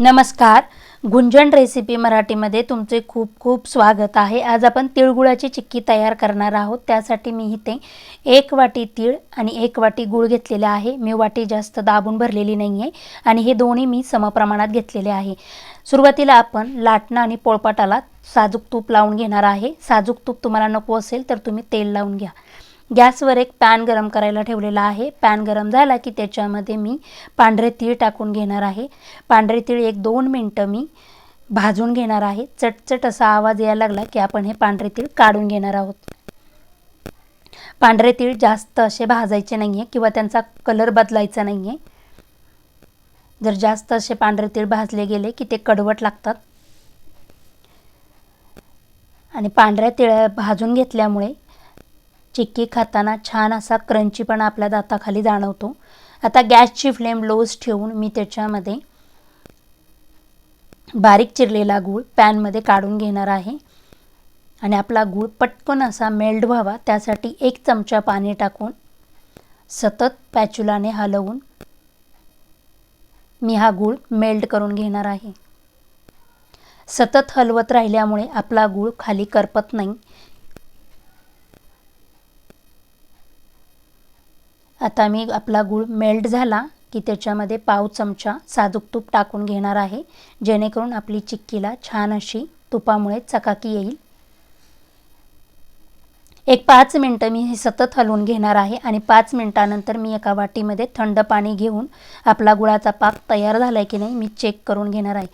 नमस्कार. गुंजन रेसिपी मराठीमध्ये तुमचे खूप खूप स्वागत आहे. आज आपण तिळगुळाची चिक्की तयार करणार आहोत. त्यासाठी मी इथे एक वाटी तीळ आणि एक वाटी गूळ घेतलेले आहे. मी वाटी जास्त दाबून भरलेली नाही आहे आणि हे दोन्ही मी समप्रमाणात घेतलेले आहे. सुरुवातीला आपण लाटणं आणि पोळपाटाला साजूक तूप लावून घेणार आहे. साजूक तूप तुम्हाला नको असेल तर तुम्ही तेल लावून घ्या. गॅसवर एक पॅन गरम करायला ठेवलेला आहे. पॅन गरम झाला की त्याच्यामध्ये मी पांढरे तीळ टाकून घेणार आहे. पांढरे तीळ एक दोन मिनटं मी भाजून घेणार आहे. चटचट असा आवाज यायला लागला की आपण हे पांढरे तीळ काढून घेणार आहोत. पांढरे तीळ जास्त असे भाजायचे नाही आहे किंवा त्यांचा कलर बदलायचा नाही आहे जर जास्त असे पांढरे तीळ भाजले गेले की ते कडवट लागतात. आणि पांढऱ्या तिळ्या भाजून घेतल्यामुळे चिक्की खाताना छान असा क्रंचीपणा आपल्या दाताखाली जाणवतो. आता गॅसची फ्लेम लोज ठेवून मी त्याच्यामध्ये बारीक चिरलेला गूळ पॅनमध्ये काढून घेणार आहे. आणि आपला गूळ पटकन असा मेल्ट व्हावा. त्यासाठी एक चमचा पाणी टाकून सतत पॅचुलाने हलवून मी हा गूळ मेल्ट करून घेणार आहे. सतत हलवत राहिल्यामुळे आपला गूळ खाली करपत नाही. आता मी आपला गूळ मेल्ट झाला की त्याच्यामध्ये पाव चमचा साजूक तूप टाकून घेणार आहे. जेणेकरून आपली चिक्कीला छान अशी तुपामुळे चकाकी येईल. एक पाच मिनटं मी हे सतत हलवून घेणार आहे आणि पाच मिनटानंतर मी एका वाटीमध्ये थंड पाणी घेऊन आपला गुळाचा पाक तयार झाला आहे की नाही मी चेक करून घेणार आहे.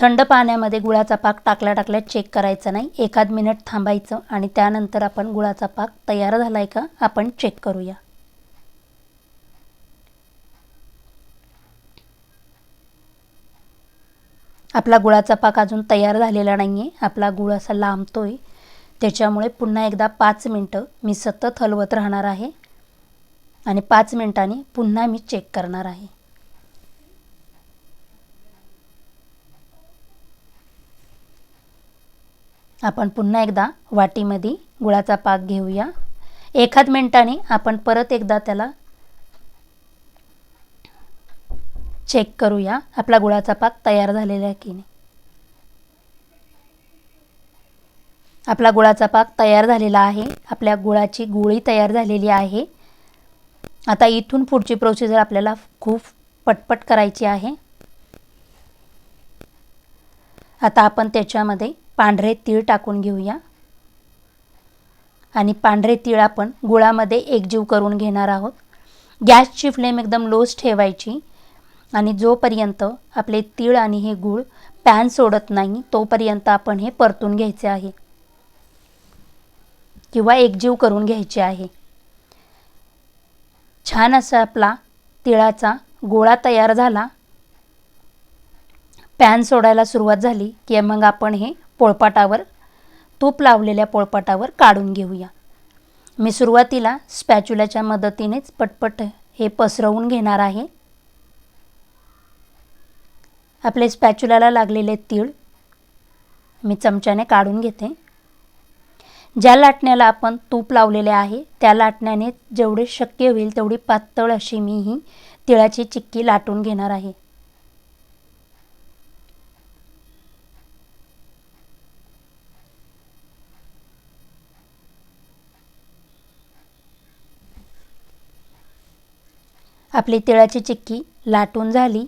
थंड पाण्यामध्ये गुळाचा पाक टाकल्या टाकल्या चेक करायचा नाही. एखाद मिनिट थांबायचं आणि त्यानंतर आपण गुळाचा पाक तयार झाला आहे का आपण चेक करूया. आपला गुळाचा पाक अजून तयार झालेला नाही आहे आपला गुळ असा लांबतो आहे त्याच्यामुळे पुन्हा एकदा पाच मिनटं मी सतत हलवत राहणार आहे. आणि पाच मिनटांनी पुन्हा मी चेक करणार आहे. आपण पुन्हा एकदा वाटीमध्ये गुळाचा पाक घेऊया. एखाद मिनटाने आपण परत एकदा त्याला चेक करूया. आपला गुळाचा पाक तयार झालेला आहे की नाही. आपला गुळाचा पाक तयार झालेला आहे. आपल्या गुळाची गोळी तयार झालेली आहे. आता इथून पुढची प्रोसिजर आपल्याला खूप पटपट करायची आहे. आता आपण त्याच्यामध्ये पांढरे तीळ टाकून घेऊया. आणि पांढरे तीळ आपण गुळामध्ये एकजीव करून घेणार आहोत. गॅसची फ्लेम एकदम लोच ठेवायची. आणि जोपर्यंत आपले तीळ आणि हे गूळ पॅन सोडत नाही तोपर्यंत आपण हे परतून घ्यायचे आहे. किंवा एकजीव करून घ्यायचे आहे. छान असा आपला तिळाचा गोळा तयार झाला. पॅन सोडायला सुरुवात झाली की मग आपण हे पोळपाटावर तूप लावलेल्या पोळपाटावर काढून घेऊया. मी सुरुवातीला स्पॅच्युलाच्या मदतीनेच पटपट हे पसरवून घेणार आहे. आपले स्पॅच्युलाला लागलेले तीळ मी चमच्याने काढून घेते. ज्या लाटण्याला आपण तूप लावलेले आहे त्या लाटण्याने जेवढे शक्य होईल तेवढी पातळ अशी मी ही तिळाची चिक्की लाटून घेणार आहे. आपली तिळाची चिक्की लाटून झाली.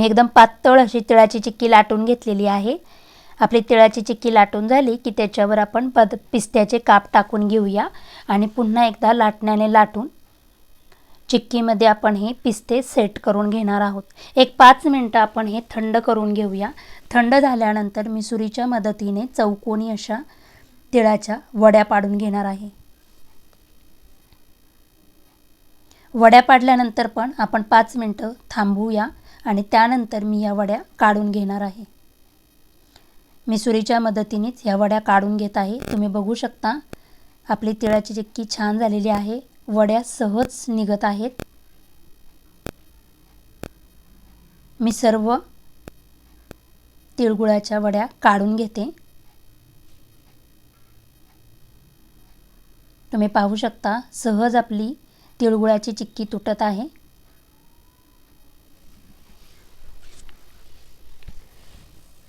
मी एकदम पातळ अशी तिळाची चिक्की लाटून घेतलेली आहे. आपली तिळाची चिक्की लाटून झाली की त्याच्यावर आपण पद पिस्त्याचे काप टाकून घेऊया आणि पुन्हा एकदा लाटण्याने लाटून चिक्कीमध्ये आपण हे पिस्ते सेट करून घेणार आहोत. एक पाच मिनटं आपण हे थंड करून घेऊया. थंड झाल्यानंतर मी सुरीच्या मदतीने चौकोनी अशा तिळाच्या वड्या पाडून घेणार आहे. वड्या पाडल्यानंतर पण आपण पाच मिनटं थांबूया. आणि त्यानंतर मी या वड्या काढून घेणार आहे. मी सुरीच्या मदतीनेच ह्या वड्या काढून घेत आहे. तुम्ही बघू शकता आपली तिळाची चिक्की छान झालेली आहे. वड्या सहज निघत आहेत. मी सर्व तिळगुळाच्या वड्या काढून घेते. तुम्ही पाहू शकता सहज आपली तिळगुळाची चिक्की तुटत आहे.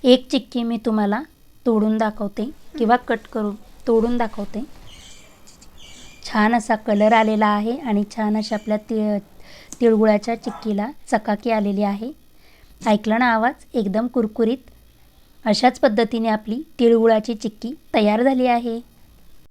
एक चिक्की मी तुम्हाला तोडून दाखवते किंवा कट करून तोडून दाखवते. छान असा कलर आलेला आहे आणि छान अशा आपल्या तिळ तिळगुळाच्या चिक्कीला चकाकी आलेली आहे. ऐकलं ना आवाज? एकदम कुरकुरीत. अशाच पद्धतीने आपली तिळगुळाची चिक्की तयार झाली आहे.